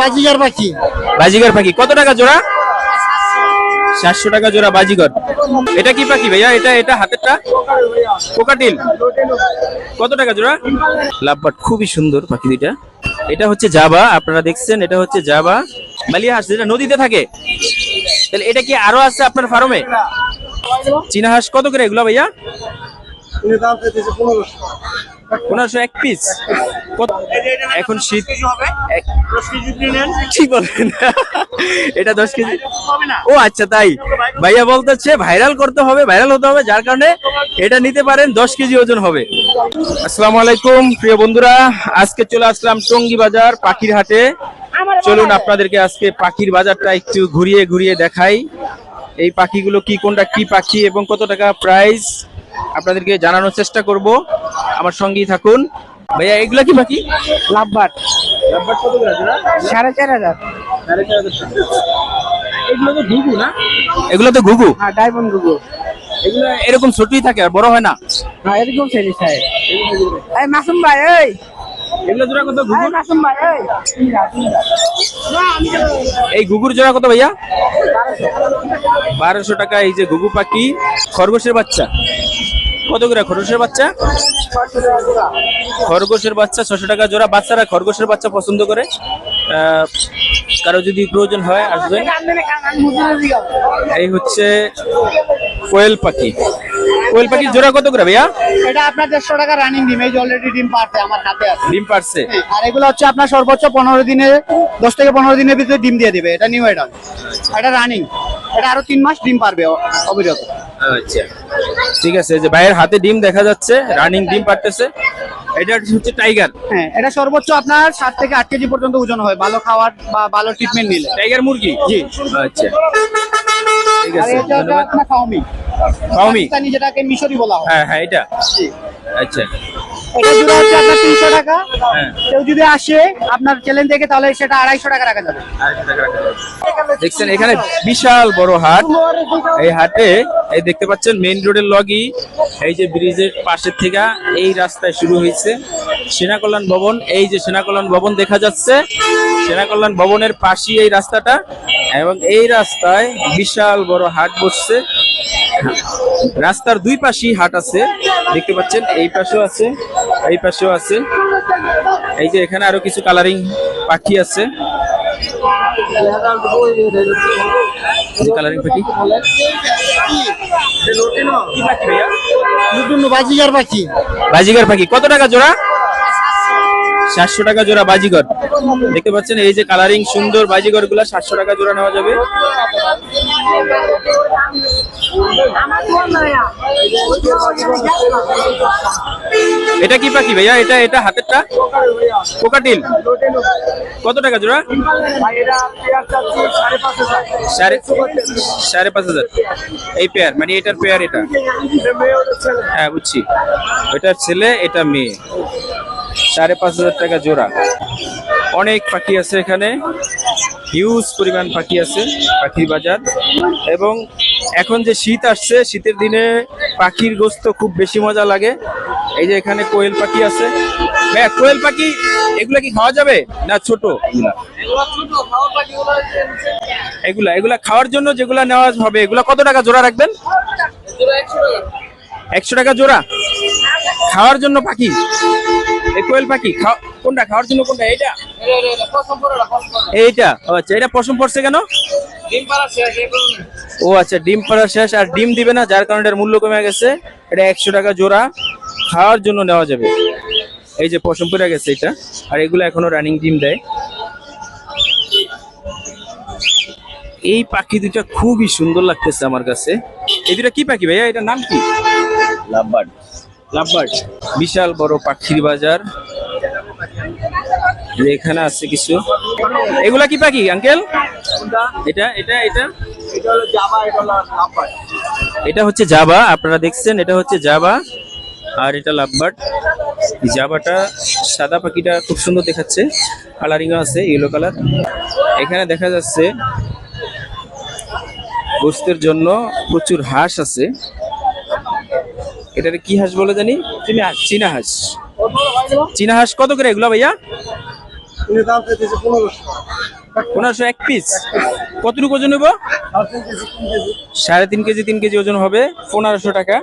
বাজিগার পাখি। বাজিগর পাখি। কত টাকা জোড়া? সাতশো টাকা জোড়া বাজিগর। এটা কি পাখি ভাইয়া? এটা এটা হাতেরটা? কোকাটিল। কত টাকা জোড়া? লাভবাট খুবই সুন্দর পাখি দুইটা। এটা হচ্ছে জাবা আপনারা দেখছেন এটা হচ্ছে জাবা। মালিয়া হাঁস যেটা নদীতে থাকে। তাহলে এটা কি আরও আছে আপনার ফার্মে? চীনা হাঁস কত করে এগুলো ভাইয়া? পনেরোশো এক পিস এখন শীত এক- কি বলেন? এটা দশ কেজি ও আচ্ছা তাই। ভাইয়া বলতেছে ভাইরাল করতে হবে ভাইরাল হতে হবে, যার কারণে এটা নিতে পারেন, দশ কেজি ওজন হবে। আসসালামু আলাইকুম, প্রিয় বন্ধুরা। আজকে চলে আসলাম টঙ্গি বাজার পাখির হাটে চলুন আপনাদেরকে আজকে পাখির বাজারটা একটু ঘুরিয়ে ঘুরিয়ে দেখাই। এই পাখিগুলো কি, কোনটা কি পাখি এবং কত টাকা প্রাইস আপনাদেরকে জানানোর চেষ্টা করব। আমার সঙ্গেই থাকুন। ভাইয়া এগুলা কি বাকি? লাভবার সাড়ে চার হাজার। এগুলো তো ঘুঘু না? এগুলো তো ঘুঘু। হ্যাঁ ডায়মন্ড এগুলো এরকম ছোটই থাকে আর বড় হয় না? হ্যাঁ এরকম সাহেব এই মাসুম ভাই এই। এগুলো জোড়া কত এই ঘুঘুর জোড়া কত ভাইয়া? বারোশো টাকা এই যে ঘুঘু পাখি খরগোশের বাচ্চা। কত করে খরগোশের বাচ্চা? খরগোশের বাচ্চা ছশো টাকা জোড়া। বাচ্চারা খরগোশের বাচ্চা পছন্দ করে। আহ, কারও যদি প্রয়োজন হয় আসবেন। এই হচ্ছে কোয়েল পাখি। কোয়েল পাখির জোড়া কত করে ভাইয়া? এটা আপনার দেড়শো টাকা রানিং ডিম এই অলরেডি ডিম পারছে আমার হাতে আছে। ডিম পারছে। আর এগুলো হচ্ছে আপনার সর্বোচ্চ পনেরো দিনে দশ থেকে পনেরো দিনের ভিতরে ডিম দিয়ে দিবে এটা নিউ এটা এটা রানিং এটা আরও তিন মাস ডিম পারবে অবিরত আচ্ছা। ঠিক আছে যে ভাইয়ের হাতে ডিম দেখা যাচ্ছে রানিং ডিম পারতেছে। এটা হচ্ছে টাইগার হ্যাঁ এটা সর্বোচ্চ আপনার সাত থেকে আট কেজি পর্যন্ত ওজন হয় ভালো খাওয়ার বা ভালো ট্রিটমেন্ট নিলে। টাইগার মুরগি? জি। আচ্ছা। ঠিক আছে ধন্যবাদ। পাকিস্তানি যেটাকে মিশরি বলা হয়। হ্যাঁ হ্যাঁ এটা। জি। আচ্ছা। এটা জুড়ে হচ্ছে আপনার তিনশো টাকা। হ্যাঁ। কেউ যদি আসে আপনার চ্যালেঞ্জ দেখে তাহলে সেটা আড়াইশো টাকা রাখা যাবে। দেখছেন এখানে বিশাল বড় হাট। এই হাটে এই দেখতে পাচ্ছেন মেইন রোডের লগই এই যে ব্রিজের পাশের থেকে এই রাস্তায় শুরু হয়েছে। সেনা কল্যাণ ভবন এই যে সেনা কল্যাণ ভবন দেখা যাচ্ছে। সেনা কল্যাণ ভবনের পাশেই এই রাস্তাটা। এবং এই রাস্তায় বিশাল বড় হাট বসছে। রাস্তার দুই পাশেই হাট আছে দেখতে পাচ্ছেন? এই পাশেও আছে এই পাশেও আছে। এই যে এখানে আরও কিছু কালারিং পাখি আছে। কালারিং পাখি। পাখি। বাজিগার পাখি। কত টাকা জোড়া? সাতশো টাকা জোড়া বাজিগর। দেখতে পাচ্ছেন, এই যে কালারিং সুন্দর বাজিগরগুলা সাতশো টাকা জোড়া নেওয়া যাবে। এটা কি পাখি ভাইয়া? এটা এটা হাতেরটা? কোকাটিল। কত টাকা জোড়া? সাড়ে পাঁচ হাজার। এই পেয়ার মানে এটার পেয়ার এটা। হ্যাঁ বুঝছি। এটার ছেলে, এটা মেয়ে। সাড়ে পাঁচ হাজার টাকা জোড়া। অনেক পাখি আছে এখানে। হিউজ পরিমাণ পাখি আছে, পাখির বাজার। এবং এখন যে শীত আসছে, শীতের দিনে পাখির গোস্ত খুব বেশি মজা লাগে। এই যে এখানে কোয়েল পাখি আছে। হ্যাঁ কোয়েল পাখি, এগুলা কি খাওয়া যাবে না ছোট? এগুলা এগুলা খাওয়ার জন্য যেগুলা নেওয়া হবে, এগুলা কত টাকা জোড়া রাখবেন? একশো টাকা জোড়া। খাওয়ার জন্য পাখি? এই কোয়েল পাখি খাও- কোনটা খাওয়ার জন্য কোনটা এইটা? এইটা ও আচ্ছা এটা পশম পড়ছে কেন? ও আচ্ছা ডিম পাড়া শেষ আর ডিম দিবে না যার কারণে এটার মূল্য কমে গেছে। এটা একশো টাকা জোড়া খাওয়ার জন্য নেওয়া যাবে। এই যে পশম পড়ে গেছে এটা আর এগুলো এখনও রানিং ডিম দেয়। এই পাখি দুটা খুবই সুন্দর লাগতেছে আমার কাছে। এই দুটা কি পাখি ভাইয়া? এটার নাম কি? লাভবার্ড। লাভবার্ড বিশাল বড় পাখির বাজার। এখানে আছে কিছু। এগুলা কি পাখি, আঙ্কেল? এটা এটা এটা? এটা হচ্ছে জাবা, আপনারা দেখছেন, এটা হচ্ছে জাবা, আর এটা লাভবার্ড জাবাটা, সাদা পাখিটা খুব সুন্দর দেখাচ্ছে। কালারিংও আছে, ইয়েলো কালার। এখানে দেখা যাচ্ছে গোস্তের জন্য প্রচুর হাঁস আছে। এটাকে কি হাঁস বলে জানি? চীনা হাঁস চীনা হাঁস চীনা হাঁস কত করে এগুলো ভাইয়া? পনেরোশো এক পিস কতটুকু ওজন নেব? সাড়ে তিন কেজি তিন কেজি। ওজন হবে। পনেরোশো টাকা।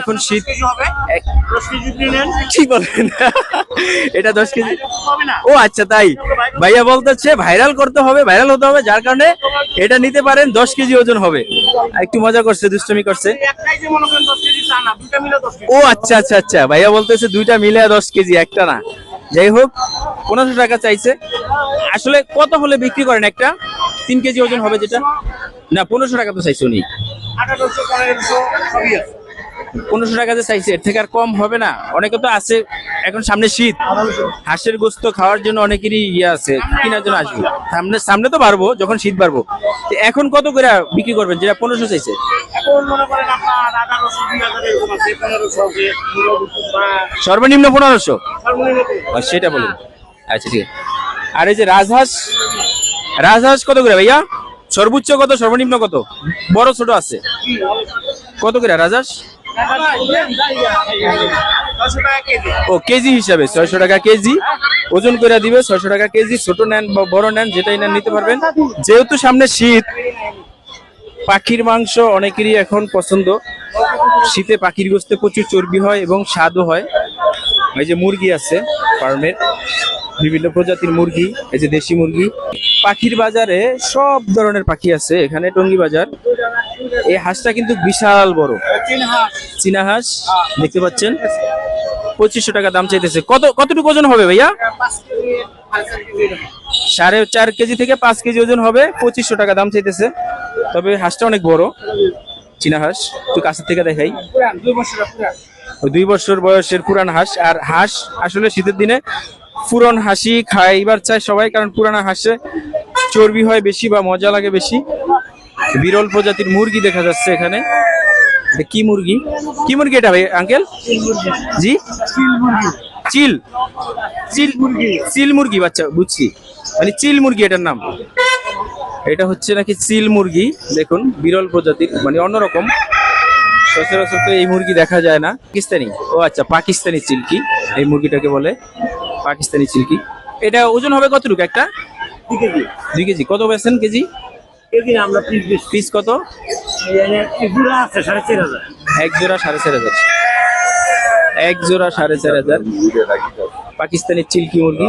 এখন শীত কি বলেন। এটা দশ কেজি ও আচ্ছা তাই। ভাইয়া বলতেছে ভাইরাল করতে হবে ভাইরাল হতে হবে, যার কারণে এটা নিতে পারেন, দশ কেজি ওজন হবে। একটু মজা করছে, দুষ্টমি করছে। ও আচ্ছা আচ্ছা আচ্ছা। ভাইয়া বলতেছে, দুইটা মিলে দশ কেজি, একটা না। যাই হোক, পনেরোশো টাকা চাইছে। আসলে কত হলে বিক্রি করেন একটা? তিন কেজি ওজন হবে যেটা? না, পনেরোশো টাকা তো চাইছে উনি। পনেরোশো টাকা যে চাইছে এর থেকে আর কম হবে না। অনেকে তো আছে এখন সামনে শীত। হাঁসের গোস্ত খাওয়ার জন্য অনেকেরই ইয়ে আছে কেনার জন্য আসবে। সামনে সামনে তো পারব যখন শীত পারব এখন কত করে বিক্রি করবেন যেটা পনেরোশো চাইছে? সর্বনিম্ন পনেরোশো? সেটা বলুন। আচ্ছা ঠিক আছে। আর এই যে রাজহাঁস রাজহাঁস কত করে ভাইয়া? সর্বোচ্চ কত সর্বনিম্ন কত? বড় ছোট আছে? কত করে রাজহাঁস? ও, কেজি হিসাবে, ছয়শো টাকা কেজি। ওজন করে দিবে ছয়শো টাকা কেজি। ছোট নেন বা বড় নেন, যেটাই নেন নিতে পারবেন। যেহেতু সামনে শীত, পাখির মাংস অনেকেরই এখন পছন্দ। শীতে পাখির গোস্তে প্রচুর চর্বি হয় এবং স্বাদও হয়। এই যে মুরগি আছে, ফার্মের। বিভিন্ন প্রজাতির মুরগি, এই যে দেশি মুরগি। পাখির বাজারে সব ধরনের পাখি আছে, এখানে টঙ্গি বাজার। এই হাঁসটা কিন্তু বিশাল বড়। চীনা হাঁস, দেখতে পাচ্ছেন। পঁচিশশো টাকা দাম চাইতেছে। কত, কতটুকু ওজন হবে ভাইয়া? সাড়ে চার কেজি থেকে পাঁচ কেজি ওজন হবে, পঁচিশশো টাকা দাম চাইতেছে। তবে হাঁসটা অনেক বড়, চীনা হাঁস। একটু কাছের থেকে দেখাই। দুই বছর বয়সের পুরান হাঁস। আর হাঁস আসলে শীতের দিনে পুরন হাসি খাইবার চায় সবাই, কারণ পুরানা হাঁসে চর্বি হয় বেশি বা মজা লাগে বেশি। বিরল প্রজাতির মুরগি দেখা যাচ্ছে এখানে। কি মুরগি? কি মুরগি এটা ভাই, আঙ্কেল? জি? চিল। চিল মুরগি। চিল মুরগি, বাচ্চা, বুঝছি। মানে চিল মুরগি এটার নাম। এটা হচ্ছে নাকি চিল মুরগি। দেখুন, বিরল প্রজাতির মানে অন্যরকম। সচরাচর তো এই মুরগি দেখা যায় না। পাকিস্তানি। ও আচ্ছা পাকিস্তানি চিল্কি এই মুরগিটাকে বলে। পাকিস্তানি চিলকি এটা ওজন হবে কতটুকু একটা? দুই কেজি। কত বেছেন কেজি? আমরা পিস কত? এক জোড়া সাড়ে চার হাজার। এক জোড়া সাড়ে চার হাজার। পাকিস্তানি চিল্কি মুরগি।